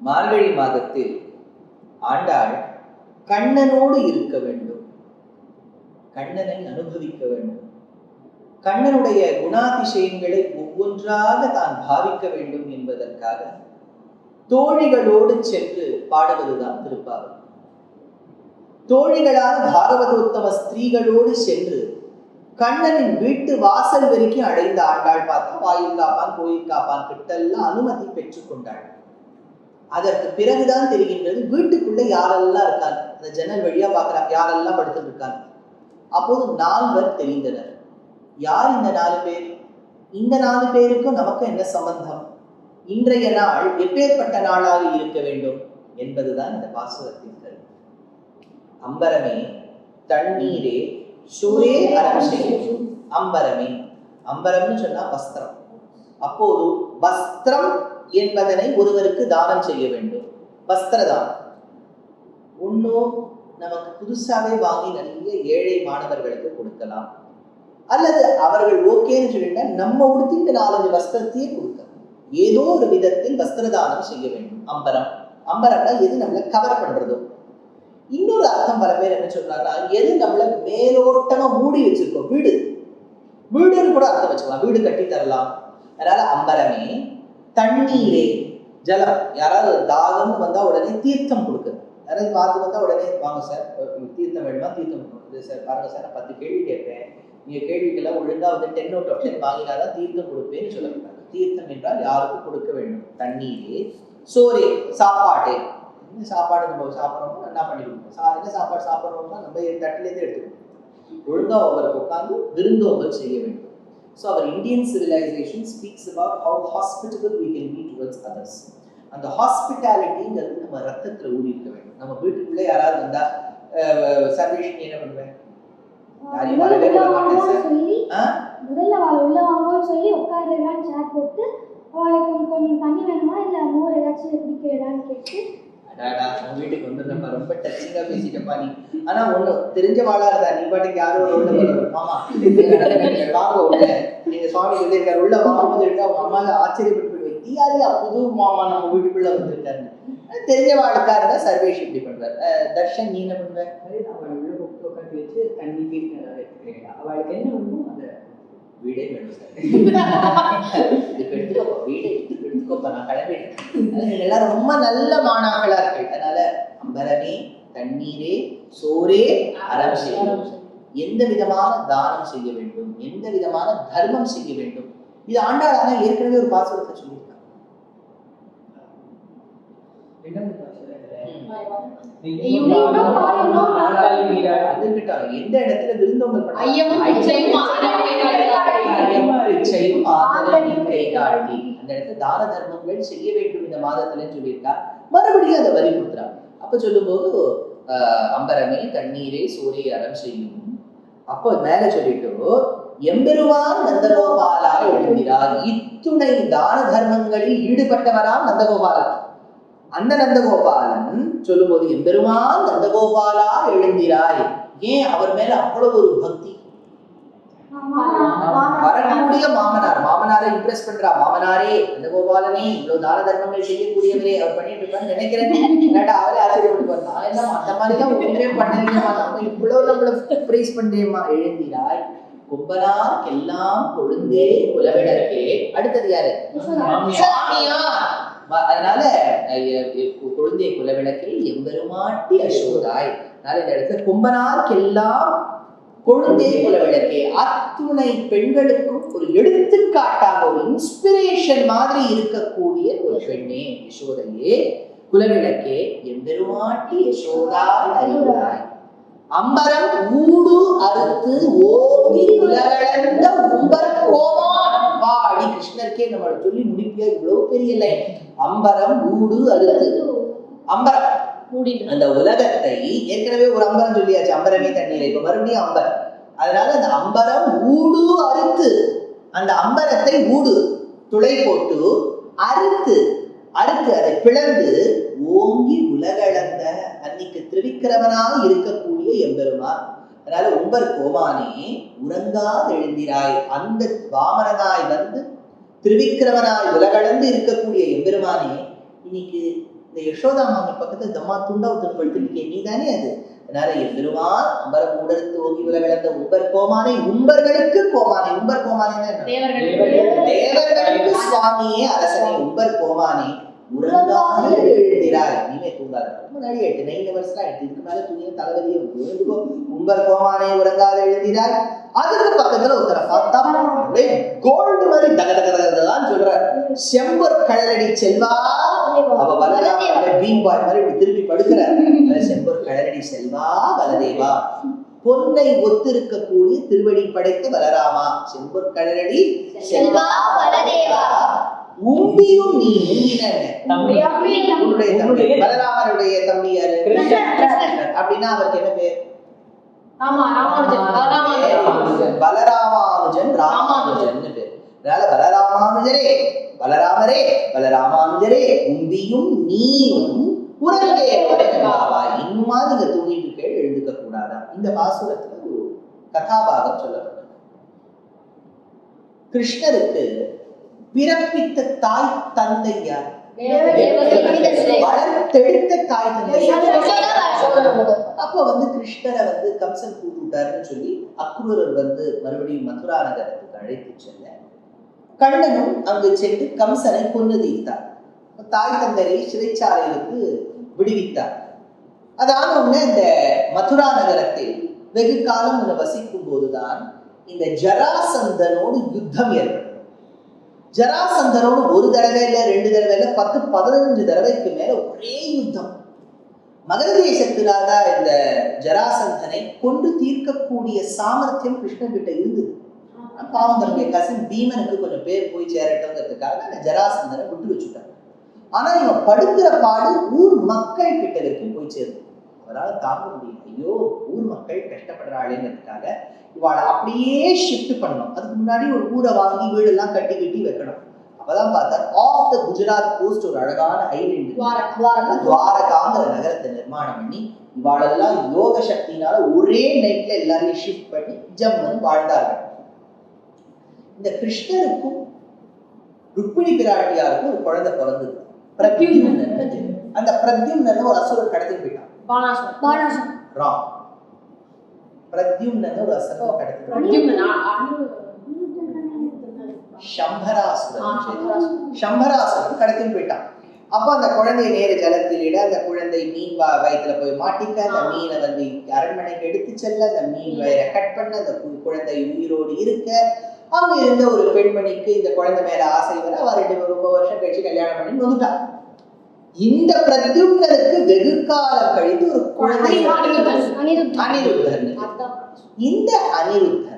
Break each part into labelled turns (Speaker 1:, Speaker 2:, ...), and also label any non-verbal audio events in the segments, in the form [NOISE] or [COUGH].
Speaker 1: மார்கழி மாதத்தில் ஆண்டாள் கண்ணனோடு இருக்க வேண்டும். கண்ணனை அனுபவிக்க வேண்டும். கண்ணனுடைய குணாதிசயங்களை ஒவ்வொன்றாக தான் பாவிக்க வேண்டும் என்பதற்காக தோழிகளோடு சென்று பாடுவதுதான் திருப்பாவை தோழிகளான பாகவதோத்தம ஸ்திரீகளோடு சென்று கண்ணனின் வீட்டு வாசல் வரைக்கும் அடைந்த ஆண்டாள் பார்த்தா வாயில் காப்பான் கோயில் காப்பான் கிட்டெல்லாம் அனுமதி பெற்றுக்கொண்டாள் அதற்கு பிறகுதான் தெரிகின்றது வீட்டுக்குள்ள யாரெல்லாம் இருக்காங்க? அந்த ஜன்னல் வழியா பார்க்கறாங்க யாரெல்லாம் படுத்துட்டு இருக்காங்க அப்போது நால்வர் தெரிந்தனர். யார் இந்த நாலு பேர்? இந்த நாலு பேருக்கும் நமக்கு என்ன சம்பந்தம்? இன்றைய நாள் எப்பேற்பட்ட நாளாக இருக்க வேண்டும் என்பதுதான் இந்த பாசுரத்தின் கருத்து. அம்பரமே தண்ணீரே சுரே அரசே அம்பரமே. அம்பரம்னு சொன்னா வஸ்திரம். அப்போது வஸ்திரம் என்பதனை ஒருவருக்கு தானம் செய்ய வேண்டும். வஸ்திர தானம் ஒன்றும் நமக்கு புதுசாகவே வாங்கி நிறைய ஏழை மாணவர்களுக்கு கொடுக்கலாம். அல்லது அவர்கள் ஓகேன்னு சொல்லிட்டா நம்ம உடுத்தி இந்த நாலஞ்சு வஸ்திரத்தையே கொடுக்கலாம். ஏதோ ஒரு விதத்தில் வஸ்திர தானம் செய்ய வேண்டும். அம்பரம். அம்பரம்னா எது நம்மளை கவர் பண்றதோ. இன்னொரு அர்த்தம் பல பேர் என்ன சொல்றாங்கன்னா எது நம்மள மேலோட்டமா மூடி வச்சிருக்கோம் வீடு. வீடுன்னு கூட அர்த்தம் வச்சுக்கலாம். வீடு கட்டி தரலாம் அதனால அம்பரமே தண்ணீரே. ஜலம். யாராவது தாகம் வந்தா உடனே தீர்த்தம் கொடுக்குது. யாராவது பார்த்து வந்தா உடனே வாங்க சார் தீர்த்தம் வேணுமா? தீர்த்தம் கொடுக்குது சார் பாருங்க சார் நான் பத்து கேள்வி கேட்பேன். நீங்க கேள்விக்கெல்லாம் ஒழுங்கா வந்து டென் அவுட் ஆஃப் டென் வாங்கினாதான் தீர்த்தம் கொடுப்பேன்னு சொல்லப்பட்டாங்க தீர்த்தம் என்றால் யாருக்கும் கொடுக்க வேண்டும்? தண்ணீரே. சோரே சாப்பாடு. என்ன சாப்பாடு நம்ம சாப்பிட்றோமோ என்ன பண்ணி கொடுப்போம்? சா என்ன சாப்பாடு சாப்பிட்றோம்னா நம்ம தட்டிலேருந்து எடுத்துக்கணும். ஒழுங்கா அவருக்கு உட்காந்து விருந்தோம்பல் செய்ய வேண்டும். So our Indian civilisation speaks about how hospitable we can be towards others. அந்த ஹாஸ்பிட்டாலிட்டிங்கிறது நம்ம ரத்தத்துல ஊறி இருக்க வேண்டும். நம்ம வீட்டுக்குள்ளே யாராவது வந்தா சர்வேஷன் என்ன பண்ணுவேன்?
Speaker 2: முதல்ல அவளை உள்ள வாங்கன்னு சொல்லி உட்காருலான்னு சேர் போட்டு அவளுக்கு கொஞ்சம் கொஞ்சம் தண்ணி வேணுமா? இல்ல மோர் ஏதாச்சும் குடிக்கிறடான்னு கேட்டு.
Speaker 1: அடாடா உன் வீட்டுக்கு வந்துருந்தப்பா ரொம்ப டச்சிங்கா பேசிட்டப்பா நீ. ஆனா ஒண்ணு தெரிஞ்ச வாழா இருந்தா நீ பாட்டுக்கு யாரோ ஒரு உள்ள. மாமா [LAUGHS] வாங்க உள்ள. சுவாமி சொல்லியிருக்காரு உள்ள வாங்கும்போது இருக்கா அம்மா ஆச்சரியப்பட்டு போயிடுவேன் யாரையா புது மாமா நம்ம வீட்டுக்குள்ள வந்திருக்காருன்னு ஆனா, தெரிஞ்ச இருந்தா சர்வேஷ் இப்படி பண்றாரு. தர்ஷன் நீ என்ன
Speaker 3: அவளை உள்ள உட்காந்து வச்சு தண்ணி வைக்கிறேன் அவளுக்கு என்ன வேணுமோ அதை
Speaker 1: வீடே வேணும் சார். எடுத்துக்கோப்பா வீடே எடுத்துக்கோப்பா நான் எல்லாரும் ரொம்ப நல்ல மாணாக்களா இருக்கு அதனால அம்பரமே தண்ணீரே சோரே செய்யும் எந்த விதமான தானம் செய்ய வேண்டும்? எந்த விதமான தர்மம் செய்ய வேண்டும்? இது ஆண்டாளான ஏற்கனவே ஒரு பாசுரத்தை சொல்லியிருக்காங்க. எந்த இடத்துல விருந்தோம்பல் அந்த இடத்துல தான தர்மங்கள் செய்ய வேண்டும் இந்த மாதத்துலன்னு சொல்லியிருக்கா. மறுபடியும் அதை வலியுறுத்துறா அப்ப சொல்லும்போது ஆஹ், அம்பரமே தண்ணீரே சூரிய அறம் செய்யும். அப்போ மேல சொல்லிட்டு எம்பெருமான் நந்தகோபாலாக எழுதுகிறார் இத்துணை தான தர்மங்களில் ஈடுபட்டவராம் நந்தகோபாலன் அந்த நந்தகோபாலன் சொல்லும்போது எம்பெருமான் நந்தகோபாலா எழுந்திராய். ஏன்? அவர் மேல அவ்வளவு ஒரு பக்தி வரக்கூடிய மாமனார். மாமனாரை இம்ப்ரெஸ் பண்றா. மாமனாரே அந்த கோபாலனே இவ்வளவு தான தர்மங்கள் செய்யக்கூடியவரே அவர் பண்ணிட்டு இருப்பான்னு நினைக்கிறேன். என்னடா அவரே ஆச்சரியப்பட்டு நான் என்ன அந்த மாதிரி எல்லாம் ஒன்றே பண்ணலையம்மா நம்ம இவ்வளவு நம்மள பிரைஸ் பண்றேம்மா. எழுந்திராய். கொம்பனார்க்கெல்லாம் கொழுந்தே குலவிளக்கே அடுத்தது யாரு? அதனால கொழுந்தே குலவிளக்கே எம்பெருமாட்டி அசோதாய். அதனால இந்த இடத்துல கொம்பனார்க்கெல்லாம் கொழுந்தே குலவிளக்கே அத்துணை பெண்களுக்கும் ஒரு எடுத்துக்காட்டாக ஒரு இன்ஸ்பிரேஷன் மாதிரி இருக்கக்கூடிய ஒரு பெண்ணே யசோதையே. குலவிளக்கே எம்பெருமாட்டி யசோதா அறிவாய் அம்பரம் ஊடு அறுத்து ஓங்கி உலகளந்த உம்பர் கோமான் வா கிருஷ்ணருக்கே நம்ம சொல்லி முடிப்பியா? இவ்வளவு பெரிய லைன் அம்பரம் ஊடு அறுத்து. அம்பரம். அந்த உலகத்தை ஏற்கனவே ஒரு அம்பரம் சொல்லியாச்சு அம்பரமே தண்ணீர். இப்ப மறுபடியும் அம்பரம். அதனால அந்த அம்பரம் ஊடு அறுத்து அந்த அம்பரத்தை ஊடு துளை போட்டு அறுத்து அறுத்து அதை பிளந்து ஓங்கி உலகளந்த அன்னைக்கு திருவிக்கிரமனாக இருக்கக்கூடிய எம்பெருமான். அதனால உம்பர் கோமானே உறங்காது எழுந்திராய். அந்த வாமனனாய் வந்து திருவிக்கிரமனாய் உலகளந்து இருக்கக்கூடிய எம்பெருமானே இன்னைக்கு இந்த யசோதா மாமி பக்கத்துல தம்மா துண்டா ஒருத்தன் படுத்திருக்கே நீ தானே அது அதனால எம்பெருமான் அம்பரம் தோகி உல விளந்த உம்பர் கோமானை உம்பர்களுக்கு கோமானை உம்பர் கோமானை தேவர்களுக்கு. சுவாமியே அரசனை உம்பர் கோமானே உறங்காமல் எழுந்திராய் இனிமே தூங்காத. முன்னாடி எட்டு நைன் வருஷம் ஆயிடுச்சு இதுக்கு மேல தூங்கின தலைவலியே உம்பர் கோமானே உறங்காத எழுந்திராய் அதுக்கு பக்கத்துல ஒருத்தரை பார்த்தா கோல்டு மாதிரி தக தக தகதான் சொல்றாரு செம்பர் கழலடி செல்வா. அவ வளராம பீம் பாய் மாதிரி இப்படி திருப்பி அதான் செம்பர் கழலடி செல்வா வலதேவா. பொன்னை ஒத்திருக்கக்கூடிய திருவடி படைத்த வளராமா செம்பர் கழலடி
Speaker 4: செல்வா வலதேவா.
Speaker 1: உம்பியும் நீ உன்னுடைய தம்பி. பலராமருடைய தம்பி யாரு. அப்படின்னா அவருக்கு என்ன பேர்?
Speaker 4: ஆமா ராமானுஜன். ராமானுஜன்.
Speaker 1: பலராமானுஜன் ராமானுஜன் பேர் அதனால பலராமானுஜரே பலராமரே பலராமானுஜரே உம்பியும் நீயும் உறங்கே உறங்காவா இன்னுமா நீங்க தூங்கிட்டு இருக்க எழுந்துக்க கூடாதா? இந்த பாசுரத்துல ஒரு கதாபாகம் சொல்லப்பட்டது கிருஷ்ணருக்கு பிறப்பித்த தாய் தந்தை யார்? வளர்த்தெடுத்த தாய் தந்தை? அப்ப வந்து கிருஷ்ணரை வந்து கம்சன் கூப்பிட்டாருன்னு சொல்லி அக்ரூரர் வந்து மறுபடியும் மதுரா நகரத்துக்கு அழைத்து செல்ல. கண்ணனும் அங்கு சென்று கம்சனை கொன்று தீர்த்தார். தாய் தந்தரை சிறைச்சாலைகளுக்கு விடுவித்தார். அதான உடனே இந்த மதுரா நகரத்தில் வெகு காலம் உன வசிக்கும் போதுதான் இந்த ஜராசந்தனோடு யுத்தம் ஏற்படும். ஜராசந்தனோடு ஒரு தடவை இல்ல ரெண்டு தடவை இல்லை பத்து பதினஞ்சு தடவைக்கு மேல ஒரே யுத்தம். மகர தேசத்திலாத இந்த ஜராசந்தனை கொண்டு தீர்க்கக்கூடிய சாமர்த்தியம் கிருஷ்ணன் கிட்ட இருந்தது. பாவம் தன்னுடைய கசின் பீமனுக்கு கொஞ்சம் பேர் போய் சேரட்டும்ங்கிறதுக்காக அந்த ஜராசந்தனை விட்டு வச்சுட்டாங்க ஆனா இவன் படுக்கிற பாடு ஊர் மக்கள் கிட்ட வரைக்கும் போய் சேருது அவரால் தாங்க முடியல. ஐயோ ஊர் மக்கள் கஷ்டப்படுறாளேங்கிறதுக்காக இவாளை அப்படியே ஷிஃப்ட் பண்ணணும். அதுக்கு முன்னாடி ஒரு ஊரை வாங்கி வீடெல்லாம் கட்டி கட்டி வைக்கணும். அப்பதான் பார்த்தா ஆஃப் த குஜராத் கோஸ்ட் ஒரு அழகான ஐலண்ட் துவாரகாங்கிற நகரத்தை நிர்மாணம் பண்ணி இவாளெல்லாம் யோக சக்தினால ஒரே நைட்ல எல்லாரையும் ஷிஃப்ட் பண்ணி ஜம்மன் வாழ்ந்தார்கள். இந்த கிருஷ்ணருக்கும் ருக்மிணி பிராட்டியாருக்கும் ஒரு குழந்தை பிறந்தது. பிரத்யும்னன் அந்த பிரத்யும்னன் ஒரு அசுரன் கடத்தி போயிட்டான். ராம். பிரத்யும்னன் ஒரு அசுரன் கடத்தி போயிட்டான். சம்பராசுரன் சம்பராசுரன் கடத்தின்னு போயிட்டான். அப்ப அந்த குழந்தையை நேர ஜலத்தில் இட அந்த குழந்தை மீன் வா வயிற்றுல போய் மாட்டிக்க அந்த மீனை வந்து அரண்மனைக்கு எடுத்து செல்ல அந்த மீன் வயிறை கட் பண்ண அந்த குழந்தை உயிரோடு இருக்க அங்க இருந்த ஒரு பெண்மணிக்கு இந்த குழந்தை மேல ஆசை வர அவ ரெண்டு ரொம்ப வருஷம் கழிச்சு கல்யாணம் பண்ணி வந்துட்டான். இந்த பிரத்யும்னனுக்கு வெகு காலம் கழித்து ஒரு குழந்தை
Speaker 2: அனிருத்தன்
Speaker 1: இந்த அனிருத்தன்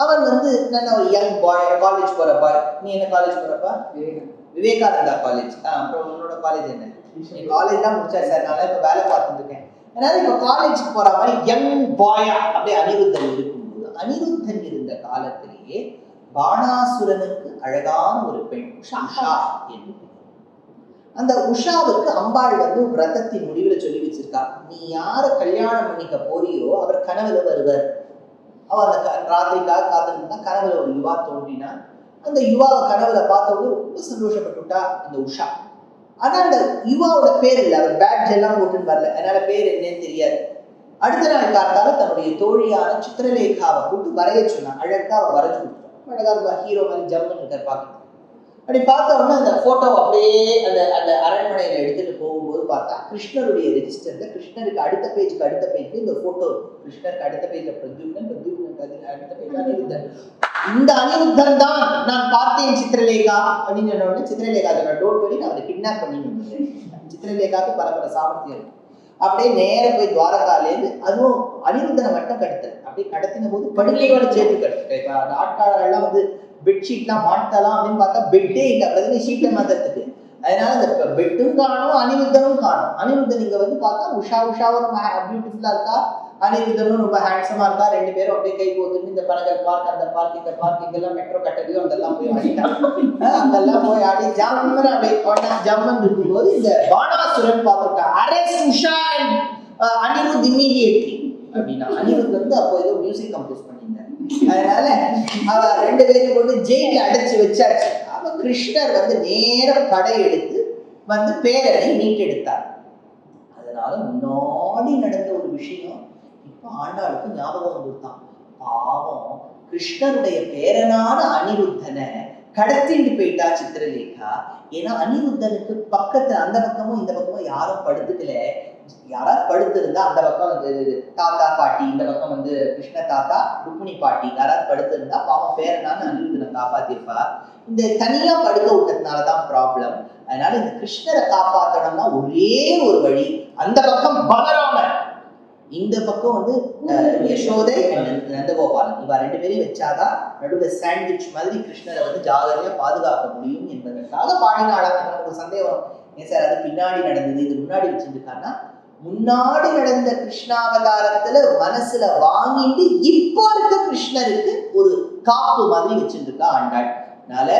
Speaker 1: அவன் வந்து நான் ஒரு யங் பாய் காலேஜ் போற பாய் நீ என்ன காலேஜ் போறப்பா? விவேகானந்தா காலேஜ் அப்புறம் உன்னோட காலேஜ் என்ன? நீ காலேஜ் தான் முடிச்சா சார் நான் இப்ப வேலை பார்த்துட்டு இருக்கேன். அதனால இப்ப காலேஜுக்கு போற மாதிரி யங் பாயா அப்படியே அனிருத்தன் இருக்கும்போது அனிருத்தன் இருந்த காலத்திலேயே பாணாசுரனுக்கு அழகான ஒரு பெண் உஷா. என்று. அந்த உஷாவுக்கு அம்பாள் வந்து விரதத்தின் முடிவுல சொல்லி வச்சிருக்கா. நீ யார கல்யாணம் பண்ணிக்க போறியோ அவர் கனவுல வருவர். அவ அந்த க- ராத்திரிக்காக காத்திருந்தா கனவுல ஒரு யுவா தோன்றினா அந்த யுவாவை கனவுல பார்த்தவங்க ரொம்ப சந்தோஷப்பட்டுட்டா அந்த உஷா. ஆனா அந்த யுவாவோட பேர் இல்லை. அவர் பேட் எல்லாம் போட்டுன்னு வரல. அதனால பேர் என்னன்னு தெரியாது. அடுத்த நாள் காத்தால தன்னுடைய தோழியான சித்திரலேகாவை கூட்டு வரைய சொன்னா அழகா அவ வரைஞ்சு கொடுத்தா அழகா ஹீரோ மாதிரி ஜம்முன்னு இருக்கார் பார்க்க அப்படி பார்த்த உடனே அந்த போட்டோ அப்படியே அந்த அந்த அரண்மனையில எடுத்துட்டு போகும்போது பார்த்தா கிருஷ்ணருடைய ரெஜிஸ்டர்ல கிருஷ்ணருக்கு அடுத்த பேஜுக்கு அடுத்த பேஜ்ல இந்த போட்டோ கிருஷ்ணருக்கு அடுத்த பேஜ்ல பிரத்யும்னன் பிரத்யும்னனுக்கு இந்த அனிருத்தன் தான் நான் பார்த்தேன் சித்திரலேகா அப்படின்னு சொன்ன சித்திரலேகா சொன்ன டோன்ட் வரி அவரை கிட்னாப் பண்ணி சித்திரலேகாக்கு சித்திரலேகாவுக்கு பல பல சாமர்த்தியம் இருக்கு. அப்படியே நேர போய் துவாரகாலேருந்து அதுவும் அனிருத்தனை மட்டும் கடத்தல். அப்படியே கடத்தின போது படுக்கையோட சேர்த்து கடத்தல். இப்ப எல்லாம் வந்து வந்து பெட்ஷீட்லாம் மாட்டலாம் அப்படின்னு பார்த்தா பெட்டே இல்லை. பிரதமர் ஷீட்டை மாத்துறதுக்கு. அதனால அந்த பெட்டும் காணும் அனிருத்தனும் காணும். அனிருத்தன் இங்க வந்து பார்த்தா உஷா உஷாவும் பியூட்டிஃபுல்லா இருக்கா? அனிருத்தனும் ரொம்ப ஹேண்ட்ஸமா இருந்தா ரெண்டு பேரும் அப்படியே கை போத்துட்டு இந்த பனகர் பார்க் அந்த பார்க் இந்த பார்க் இங்கெல்லாம் மெட்ரோ கட்டலையோ அதெல்லாம் போய் ஆடிட்டாங்க. அதெல்லாம் போய் ஆடி ஜம்மன் அப்படியே ஒன்னா ஜம்மன் இருக்கும்போது இந்த பானாசுரன் பார்த்துட்டா அரேஸ் உஷா and, ஆஹ், அனிருத் அப்படின்னா அனிருத் வந்து அப்போ ஏதோ மியூசிக் கம்போஸ் பண்ணியிருந்தார். அதனால அவ ரெண்டு பேரையும் கொண்டு ஜெயில அடைச்சு வச்சாச்சு. அப்ப கிருஷ்ணர் வந்து நேர படையெடுத்து வந்து பேரனை மீட்டெடுத்தார். அதனால முன்னாடி நடந்த ஒரு விஷயம் ஆண்டாளுக்கு ஞாபகம் வந்துட்டான். பாவம் கிருஷ்ணருடைய பேரனான அனிருத்தனை கடத்திட்டு போயிட்டா சித்திரலேகா. ஏன்னா அனிருத்தனுக்கு பக்கத்துல அந்த பக்கமும் இந்த பக்கமும் யாரும் படுத்துக்கல. யாராவது படுத்திருந்தா அந்த பக்கம் வந்து தாத்தா பாட்டி இந்த பக்கம் வந்து கிருஷ்ண தாத்தா ருக்மிணி பாட்டி யாராவது படுத்திருந்தா பாவம் பேரனான அனிருத்தனை காப்பாத்திருப்பா. இந்த தனியா படுக்க விட்டதுனாலதான் ப்ராப்ளம் அதனால இந்த கிருஷ்ணரை காப்பாத்தணும்னா ஒரே ஒரு வழி அந்த பக்கம் பலராமன் இந்த பக்கம் வந்து யசோதை and நந்தகோபாலன். இவ ரெண்டு பேரையும் வச்சாதான் நடுவில் சாண்ட்விச் மாதிரி கிருஷ்ணரை வந்து ஜாகிரதையா பாதுகாக்க முடியும் என்பதற்காக பாடினாலாம் நமக்கு ஒரு சந்தேகம் ஏன் சார் அது பின்னாடி நடந்தது இது முன்னாடி வச்சிருக்காருன்னா முன்னாடி நடந்த கிருஷ்ணாவதாரத்துல மனசுல வாங்கிட்டு இப்போ இருக்க கிருஷ்ணருக்கு ஒரு காப்பு மாதிரி வச்சிருக்கா ஆண்டாள். அதனால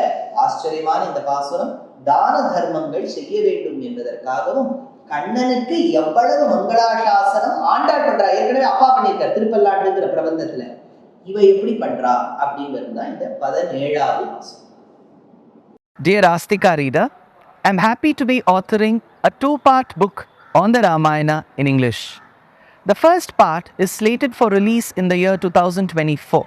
Speaker 1: ஆச்சரியமான இந்த பாசுரம் தான தர்மங்கள் செய்ய வேண்டும் என்பதற்காகவும் கண்ணனுக்கு எவ்வளவு மங்களாசாசனம் ஆண்டாள் பண்றா ஏற்கனவே அப்பா பண்ணியிருக்கார் திருப்பல்லாண்டுங்கிற பிரபந்தத்துல இவ எப்படி பண்றா அப்படிங்கிறது தான் இந்த பதினேழாவது மாசம்
Speaker 5: Dear Astika reader, I'm happy to be authoring a two part book on the Ramayana in English. The first part is slated for release in the year 2024.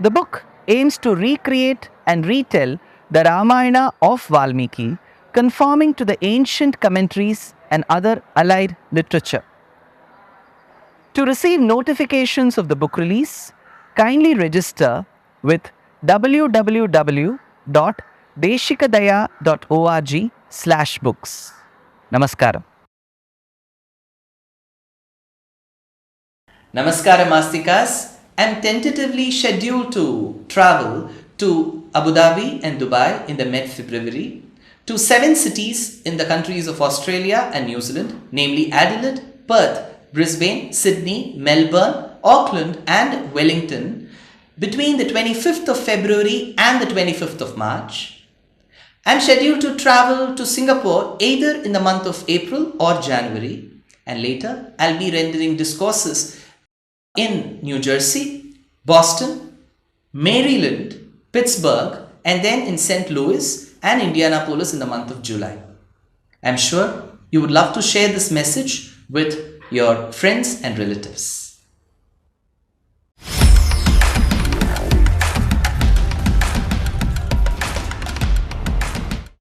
Speaker 5: The book aims to recreate and retell the Ramayana of Valmiki, conforming to the ancient commentaries and other allied literature. To receive notifications of the book release, kindly register with www.deshikadaya.org slash books. Namaskaram.
Speaker 6: Namaskaram Astikas. I'm tentatively scheduled to travel to Abu Dhabi and Dubai in the mid February, to seven cities in the countries of Australia and New Zealand, namely Adelaide, Perth, Brisbane, Sydney, Melbourne, Auckland, and Wellington, between the 25th of February and the 25th of March. I'm scheduled to travel to Singapore either in the month of April or January, and later I'll be rendering discourses in New Jersey, Boston, Maryland, Pittsburgh, and then in St. Louis and Indianapolis in the month of July. I'm sure you would love to share this message with your friends and relatives.